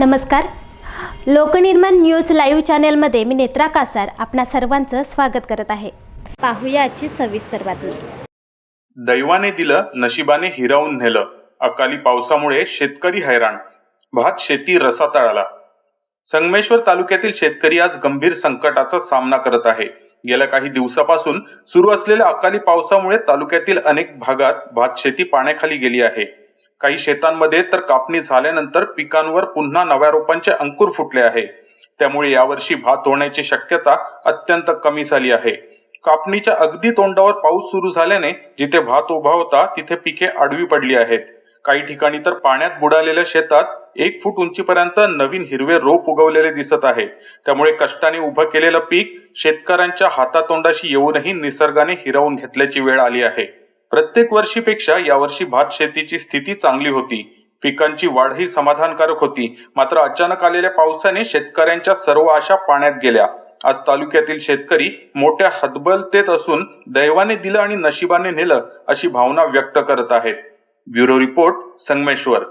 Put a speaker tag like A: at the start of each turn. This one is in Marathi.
A: नमस्कार. लोकनिर्माण न्यूज लाईव्ह चॅनेलमध्ये मी नेत्रा कासार आपणा सर्वांचं स्वागत करत आहे. पाहूया आजची सविस्तर बातमी.
B: दैवाने दिलं नशिबाने हिरावून नेलं. अकाली पावसामुळे शेतकरी हैराण. भात शेती रसातळाला. संगमेश्वर तालुक्यातील शेतकरी आज गंभीर संकटाचा सामना करत आहे. गेल्या काही दिवसापासून सुरू असलेल्या अकाली पावसामुळे तालुक्यातील अनेक भागात भात शेती पाण्याखाली गेली आहे. काही शेतांमध्ये तर कापणी झाल्यानंतर पिकांवर पुन्हा नव्या रोपांचे अंकुर फुटले आहे. त्यामुळे यावर्षी भात होण्याची शक्यता अत्यंत कमी झाली आहे. कापणीच्या अगदी तोंडावर पाऊस सुरू झाल्याने जिथे भात उभा होता तिथे पिके आडवी पडली आहेत. काही ठिकाणी तर पाण्यात बुडालेल्या शेतात एक फूट उंचीपर्यंत नवीन हिरवे रोप उगवलेले दिसत आहे. त्यामुळे कष्टाने उभं केलेलं पीक शेतकऱ्यांच्या हातातोंडाशी येऊनही निसर्गाने हिरावून घेतल्याची वेळ आली आहे. प्रत्येक वर्षीपेक्षा यावर्षी भात शेतीची स्थिती चांगली होती. पिकांची वाढही समाधानकारक होती. मात्र अचानक आलेल्या पावसाने शेतकऱ्यांच्या सर्व आशा पाण्यात गेल्या. आज तालुक्यातील शेतकरी मोठ्या हतबलतेत असून दैवाने दिलं आणि नशिबाने नेलं अशी भावना व्यक्त करत आहेत. Bureau report Sangameshwar.